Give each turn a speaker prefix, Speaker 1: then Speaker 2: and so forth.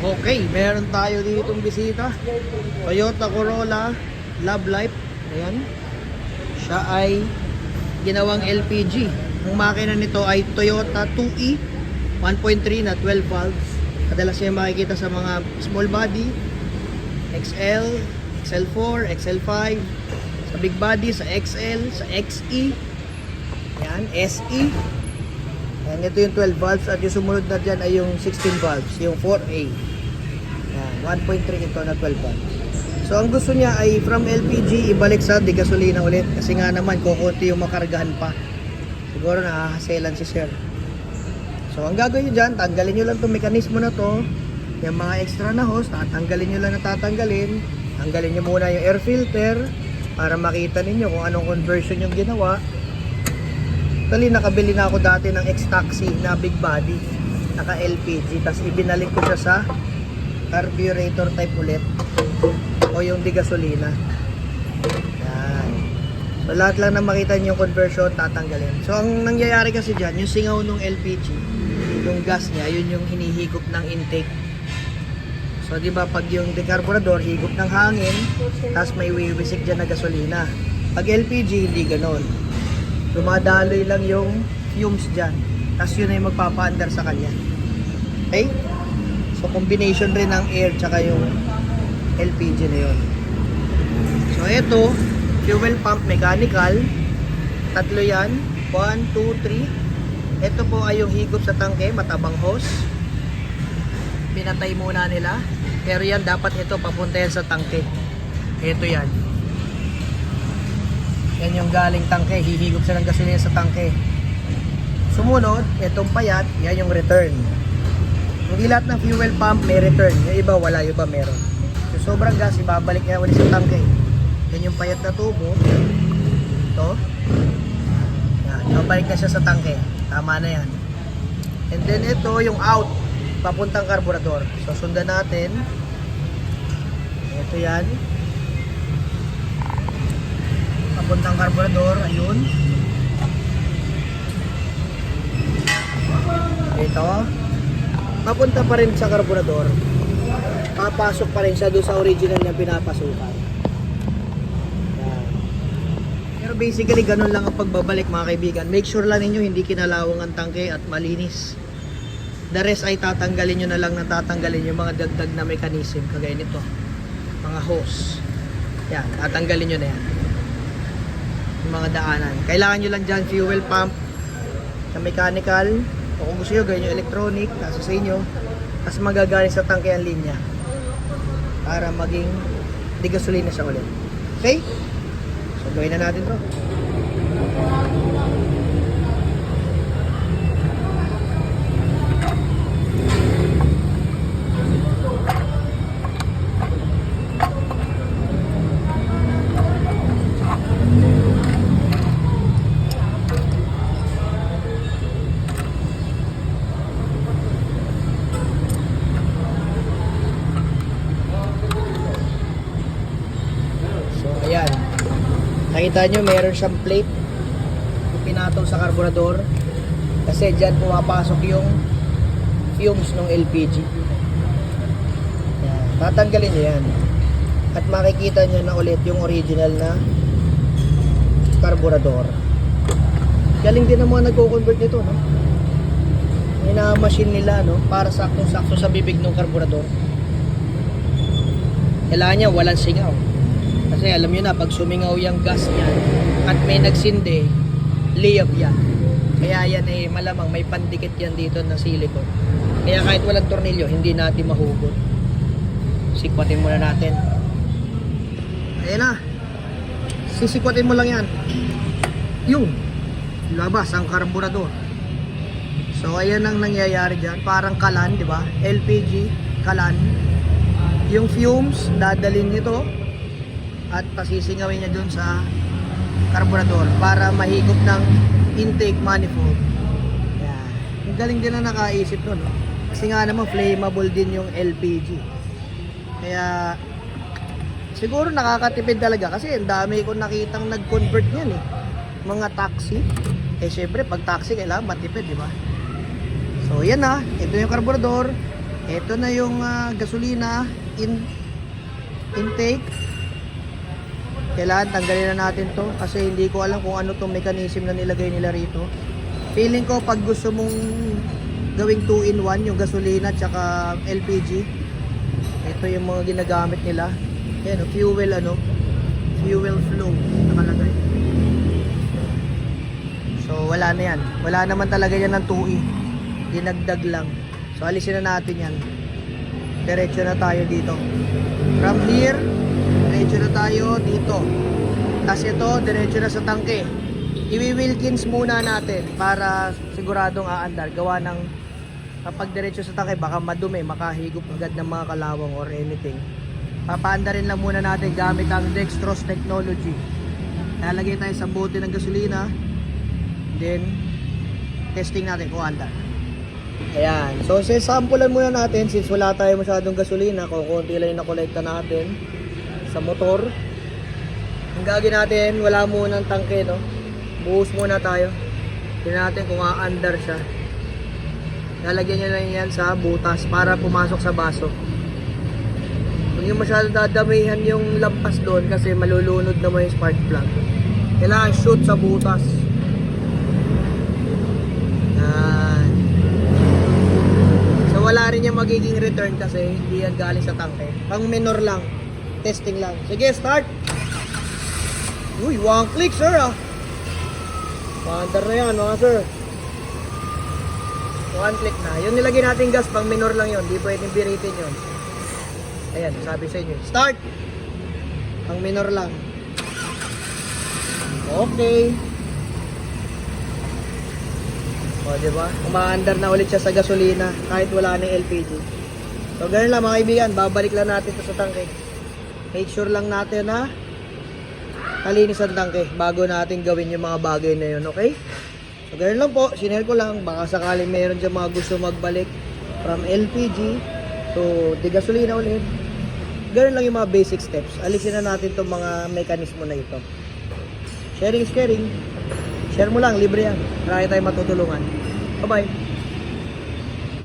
Speaker 1: Okay, meron tayo ditong bisita. Toyota Corolla Love Life. Ayan. Siya ay ginawang LPG. Ang makina nito ay Toyota 2E 1.3 na 12 valves. Kadalas niya makikita sa mga small body, XL, XL4, XL5, sa big body, sa XL, sa XE, yan, SE. Yan, ito yung 12 valves at yung sumunod na dyan ay yung 16 valves, yung 4A. Yan, 1.3 ito na 12 valves. So ang gusto niya ay from LPG ibalik sa di gasolina ulit kasi nga naman kukunti yung makargahan pa. Siguro nakakaselan si sir. So ang gagawin nyo dyan, tanggalin nyo lang itong mekanismo na to. Yung mga extra na hose, tatanggalin nyo lang na tatanggalin. Tanggalin nyo muna yung air filter para makita ninyo kung anong conversion yung ginawa. Actually, nakabili na ako dati ng X-Taxi na big body. Naka LPG. Tapos ibinalik ko siya sa carburetor type ulit. O yung di gasolina. Yan. So lahat lang na makita niyo yung conversion, tatanggalin. So ang nangyayari kasi dyan, yung singaw ng LPG, yung gas niya, yun yung hinihigop ng intake. So di ba pag yung decarburador, higop ng hangin, tapos may wiwisik dyan na gasolina. Pag LPG, hindi ganon. Dumadaloy lang yung fumes dyan. Tapos yun ay magpapaandar sa kanya. Okay? So combination rin ng air tsaka yung LPG na yun. So ito, fuel pump mechanical. Tatlo yan. 1, 2, 3. Ito po ay yung higop sa tangke, matabang hose. Pinatay muna nila. Pero yan, dapat ito papunta yan sa tangke. Ito yan. Yan yung galing tangke. Hihigop siya ng gasolina sa tangke. Sumunod, itong payat, yan yung return. Hindi lahat ng fuel pump may return. Yung iba wala, yung iba meron. Yung sobrang gas, ibabalik niya ulit sa tangke. Yan yung payat na tubo. Ito. Yan, ibabalik na siya sa tangke. Tama na yan. And then ito, yung out. Papuntang karburador. So sundan natin. Ito yan. Papuntang karburador. Ayun. Ito. Papunta pa rin sa karburador. Papasok pa rin siya doon sa original niya pinapasukan. Pero basically, ganun lang ang pagbabalik mga kaibigan. Make sure lang ninyo hindi kinalawang ang tangke at malinis. The rest ay tatanggalin nyo na lang na tatanggalin yung mga dagdag na mechanism kagaya nito. Mga hose. Yan, tatanggalin nyo na yan. Yung mga daanan. Kailangan nyo lang dyan fuel pump sa mechanical o kung gusto nyo gawin yung electronic nasa sa inyo tapos magagaling sa tangke ang linya para maging di gasolina siya ulit. Okay? So gawin na natin to. So ayan. Nakita nyo meron siyang plate pinataw sa karburador kasi dyan pumapasok yung fumes ng LPG. Yan. Tatanggalin nyo yan. At makikita nyo na ulit yung original na karburador. Galing din ang mga nagko-convert nito, no? Ina-machine nila, no? Para saktong-sakto sa bibig ng karburador. Kailangan niya walang singaw. Kasi alam nyo na, pag sumingaw yung gas niya at may nagsindi, liyab yan. Kaya yan eh, malamang may pandikit yan dito na silicone. Kaya kahit walang tornilyo, hindi natin mahugot. Sikwatin muna natin. Ayan na. Sisikwatin mo lang yan. Yung labas ang karburador. So ayan ang nangyayari dyan. Parang kalan, di ba? LPG, kalan. Yung fumes, dadalhin nito at pasisingawin niya dun sa karburador para mahigop ng intake manifold. Yan. Ang galing din na nakaisip nun. no? Kasi nga naman flammable din yung LPG. Kaya siguro nakakatipid talaga kasi ang dami ko nakitang nag-convert niyan eh. Mga taxi. Eh syempre pag taxi kailangan matipid, di ba? So yan na, ito yung karburador. Ito na yung ah, gasolina in intake. Kailangan tanggalin na natin to kasi hindi ko alam kung ano tong mechanism na nilagay nila rito. Feeling ko pag gusto mong gawing 2 in 1 yung gasolina tsaka LPG. Ito yung mga ginagamit nila. Ayan, oh, fuel ano, fuel flow nakalagay. So wala na yan. Wala naman talaga yan ng 2E. Dinagdag lang. So alisin na natin yan. Diretso na tayo dito. From here, diretso na tayo dito. Tapos ito, diretso na sa tangke. Iwi-Wilkins muna natin para siguradong aandar. Gawa ng kapag diretso sa tangke, baka madumi, makahigop agad ng mga kalawang or anything. Papaandarin lang muna natin gamit ang dextrose technology. Lalagay tayo sa bote ng gasolina. Then, testing natin kung andar. Ayan. So, sampulan muna natin since wala tayo masyadong gasolina. Kung konti lang yung nakolekta natin sa motor. Ang gagawin natin, wala muna ng tangke, no? Buhos muna tayo. Tingnan natin kung aandar siya. Lalagyan nyo lang yan sa butas para pumasok sa baso. Huwag nyo masyadong dadamihan yung lampas doon kasi malulunod naman yung spark plug. Kailangan shoot sa butas. Yan. So wala rin yung magiging return kasi hindi yan galing sa tangke. Pang minor lang. Testing lang. Sige, start! Uy, one click sir ah. Paandar na yan mga sir. One click na. Yung nilagay natin gas, pang minor lang yon. Di pwedeng biritin yon. Ayan, sabi sa inyo. Start! Pang minor lang. Okay. O, di ba? Umaandar na ulit siya sa gasolina kahit wala ng LPG. So, ganun lang mga kaibigan. Babalik lang natin sa tangke. Make sure lang natin na kalinis ang tangke bago natin gawin yung mga bagay na yun, okay? So, ganun lang po. Sinare ko lang. Baka sakaling mayroon dyan mga gusto magbalik from LPG to di gasolina ulit. Ganun lang yung mga basic steps. Alisin na natin itong mga mekanismo na ito. Sharing is caring. Share mo lang, libre yan. Marami tayong matutulungan. Bye-bye.